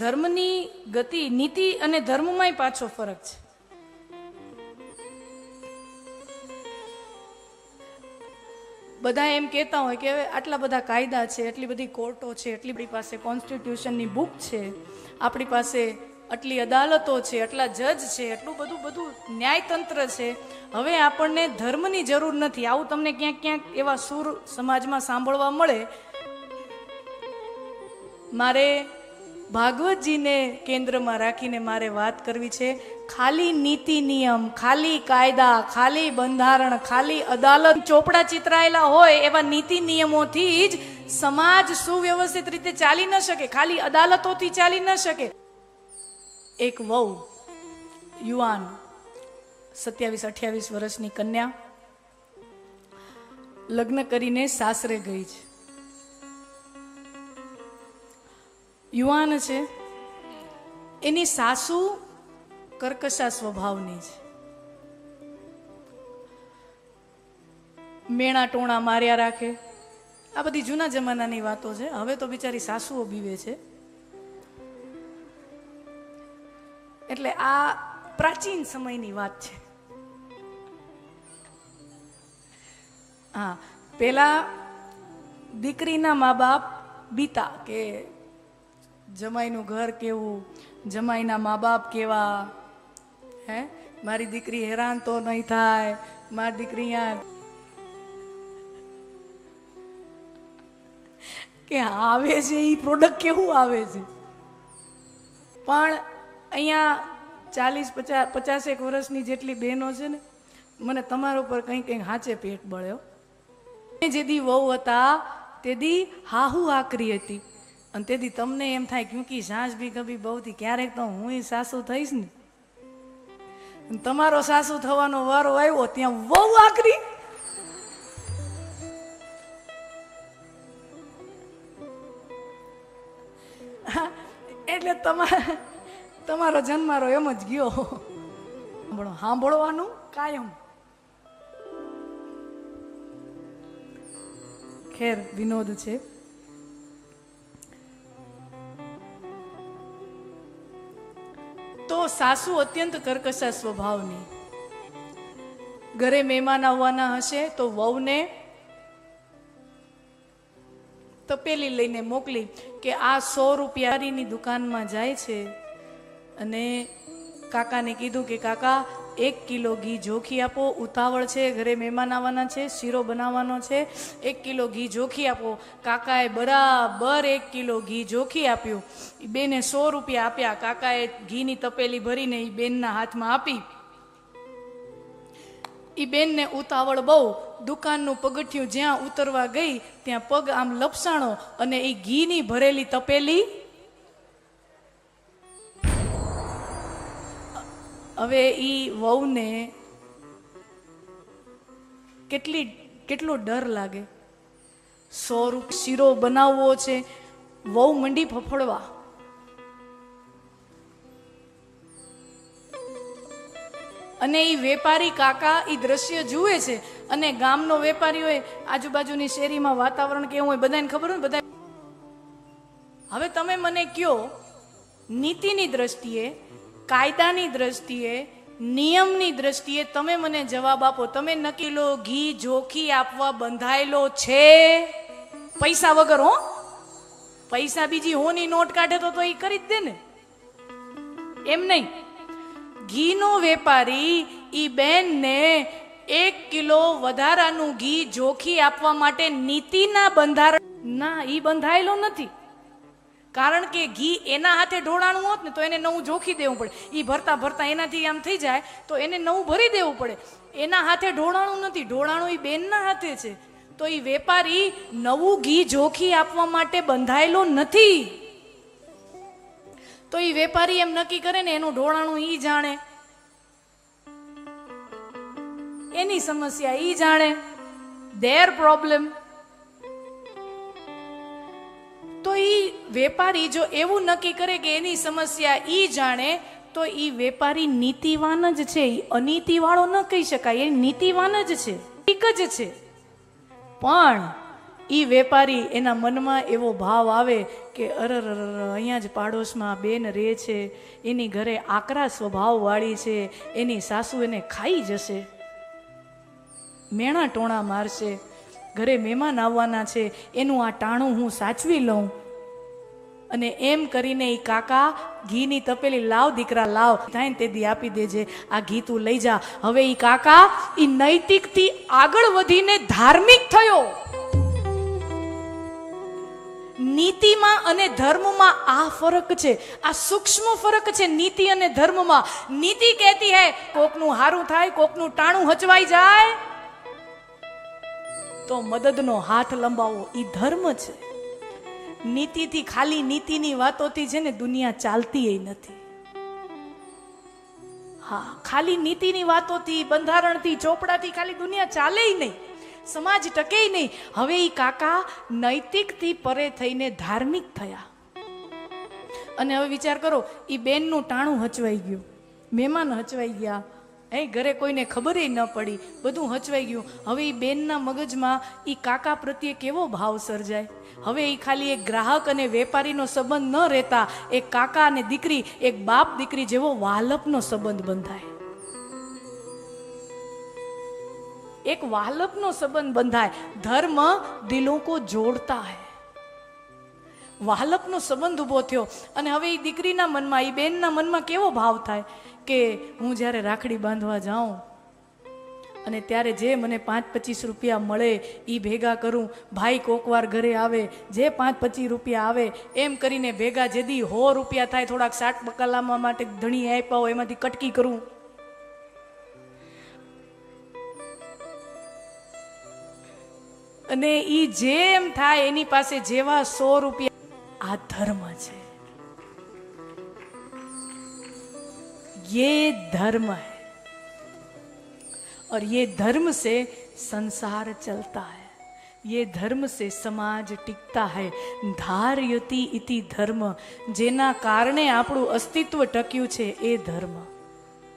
ધર્મની ગતિ, નીતિ અને ધર્મમાંય પાછો ફરક છે. બધા એમ કહેતા હોય કે હવે આટલા બધા કાયદા છે, એટલી બધી કોર્ટો છે, એટલી બધી પાસે કોન્સ્ટિટ્યુશનની બુક છે, આપણી પાસે આટલી અદાલતો છે, આટલા જજ છે એટલું બધું બધું ન્યાયતંત્ર છે. હવે આપણને ધર્મની જરૂર નથી. આવું તમને ક્યાંક ક્યાંક એવા સુર સમાજમાં સાંભળવા મળે. મારે ભાગવતજીને કેન્દ્રમાં રાખીને મારે વાત કરવી છે, ખાલી નીતિ નિયમ, ખાલી કાયદા, ખાલી બંધારણ, ખાલી અદાલત ચોપડા ચિતરાયેલા હોય એવા નીતિ નિયમોથી જ સમાજ સુવ્યવસ્થિત રીતે ચાલી ન શકે, ખાલી અદાલતોથી ચાલી ન શકે. એક વહુ, યુવાન, સત્યાવીસ, અઠ્યાવીસ વર્ષની કન્યા, લગ્ન કરીને સાસરે ગઈ છે. યુવાન છે. એની સાસુ કર્કશા સ્વભાવની છે. મેણા ટોણા માર્યા રાખે. આ બધી જૂના જમાનાની વાતો છે. હવે તો બિચારી સાસુઓ બીવે છે. એટલે આ પ્રાચીન સમયની વાત છે. હા, પેલા દીકરીના મા બાપ બીતા કે જમાઈનું ઘર કેવું, જમાઈના મા બાપ કેવા? હે? મારી દીકરી હેરાન તો નહીં થાય, મારી દીકરી અહીંયા કે આવે છે એ પ્રોડક્ટ કેવું આવે છે? પણ અહીંયા ચાલીસ પચાસ, પચાસેક વર્ષની જેટલી બહેનો છે ને, મને તમારા ઉપર કંઈ કંઈ હાચે પેટ બળ્યો જેદી વહુ હતા, તેદી હાહુ આકરી હતી. અને તેથી તમને એમ થાય ક્યુંકી સાસ બી કભી બહુ થી ક્યારેક તો હું સાસુ થઈશ ને. તમારો સાસુ થવાનો વારો આવ્યો, ત્યાં વહુ આકરી. એટલે તમા, તમારો જન્મારો એમ જ ગયો. સાંભળો, સાંભળવાનું કાયમ. ખેર વિનોદ છે. તો સાસુ અત્યંત કર્કશા સ્વભાવની. ઘરે મહેમાન આવવાના હશે તો વહુને તપેલી લઈને મોકલી કે આ સો રૂપિયાની દુકાનમાં જાય છે. અને કાકાને કીધું કે કાકા એક કિલો ઘી જોખી આપો, ઉતાવળ છે, ઘરે મહેમાન આવવાના છે, શીરો બનાવવાનો છે, એક કિલો ઘી જોખી આપો. કાકાએ બરાબર એક કિલો ઘી જોખી આપ્યું. એ બેને સો રૂપિયા આપ્યા. કાકાએ ઘીની તપેલી ભરીને એ બેનના હાથમાં આપી. એ બેનને ઉતાવળ બહુ. દુકાનનું પગથિયું જ્યાં ઉતરવા ગઈ, ત્યાં પગ આમ લપસાણો અને એ ઘીની ભરેલી તપેલી હવે એ વહુને કેટલી, કેટલો ડર લાગે? સો રૂપ શીરો બનાવવો છે. વહુ મંડી ફફડવા. અને એ વેપારી કાકા એ દ્રશ્ય જુએ છે. અને ગામનો વેપારી હોય, આજુબાજુની શેરીમાં વાતાવરણ કેવું હોય બધાને ખબર હોય બધા હવે તમે મને કયો, નીતિની દ્રષ્ટિએ કાયદાની દ્રષ્ટિએ, નિયમની દ્રષ્ટિએ તમે મને જવાબ આપો. તમે નકીલો ઘી જોખી આપવા બંધાયેલો છે? પૈસા વગર, હો? પૈસા બીજી હોની નોટ કાઢે તો એ કરી જ દે ને. એમ નહીં. ઘીનો વેપારી ઈ બેનને એક કિલો વધારાનું ઘી જોખી આપવા માટે નીતિના બંધારણ ના, ઈ બંધાયેલો નથી. કારણ કે ઘી એના હાથે ઢોળાણું હોત ને તો એને નવું જોખી દેવું પડે. એ ભરતા ભરતા એનાથી આમ થઈ જાય, તો એને નવું ભરી દેવું પડે. એના હાથે ઢોળાણું નથી, ઢોળાણું એ બેનના હાથે છે. તો એ વેપારી નવું ઘી જોખી આપવા માટે બંધાયેલો નથી. તો એ વેપારી એમ નક્કી કરે ને એનું ઢોળાણું ઈ જાણે. એની સમસ્યા ઈ જાણે. ધેર પ્રોબ્લેમ વેપારી જો એવું નક્કી કરે કે એની સમસ્યા એ જાણે, તો એ વેપારી નીતિવાન જ છે. એ અનીતિવાળો ન કહી શકાય. એ નીતિવાન જ છે. ઠીક જ છે. પણ એ વેપારી એના મનમાં એવો ભાવ આવે કે અરર અહીંયા જ પાડોશમાં બેન રહે છે. એની ઘરે આકરા સ્વભાવવાળી છે. એની સાસુ એને ખાઈ જશે. મેણા ટોણા મારશે. ઘરે મહેમાન આવવાના છે. એનું આ ટાણું હું સાચવી લઉં. અને એમ કરીને એ કાકા ઘીની તપેલી લાવ, દીકરા લાવ થાય તે દી આપી દેજે. આ ઘી તું લઈ જા. હવે એ કાકા એ નૈતિકથી આગળ વધીને ધાર્મિક થયો. નીતિમાં અને ધર્મમાં આ ફરક છે. આ સૂક્ષ્મ ફરક છે નીતિ અને ધર્મમાં. નીતિ કહેતી હે, કોકનું હારું થાય, કોકનું ટાણું હચવાઈ જાય. તો મદદનો હાથ લંબાવો. એ ધર્મ છે. નીતિથી ખાલી નીતિની વાતોથી છે ને દુનિયા ચાલતી નથી. હા, ખાલી નીતિની વાતોથી, બંધારણથી, ચોપડાથી ખાલી દુનિયા ચાલે નહીં. સમાજ ટકે નહીં. હવે એ કાકા નૈતિકથી પરે થઈને ધાર્મિક થયા. અને હવે વિચાર કરો એ બેનનું ટાણું હચવાઈ ગયું. મહેમાન હચવાઈ ગયા. એ ઘરે કોઈને ખબર ન પડી. બધું હચવાઈ ગયું. હવે એ બેનના મગજમાં એ કાકા પ્રત્યે કેવો ભાવ સર્જાય? હવે એ ખાલી એક ગ્રાહક અને વેપારીનો સંબંધ ન રહેતા, એક કાકા અને દીકરી, એક બાપ દીકરી જેવો વાલપનો સંબંધ બંધાય. એક વાલપનો સંબંધ બંધાય. ધર્મ દિલો કો જોડતા હૈ. વાલપનો સંબંધ ઊભો થયો. અને હવે એ દીકરીના મનમાં એ બેનના મનમાં કેવો ભાવ થાય? કે હું જ્યારે રાખડી બાંધવા જાઉં અને ત્યારે જે મને પાંચ પચીસ રૂપિયા મળે એ ભેગા કરું, ભાઈ કોકવાર ઘરે આવે, જે પાંચ પચીસ રૂપિયા આવે, એમ કરીને ભેગા જેદી હો રૂપિયા થાય થોડાક શાક બકાલામાં માટે ધણી આપ્યા હોય, એમાંથી કટકી કરું. અને એ જેમ થાય એની પાસે જેવા સો રૂપિયા આ ધર્મ છે. ये धर्म है और ये धर्म से संसार चलता है ये धर्म से સમાજ ટીકતા હૈ ધાર્યતિ ઇતિ ધર્મ જેના કારણે આપણું અસ્તિત્વ ટક્યું છે એ ધર્મ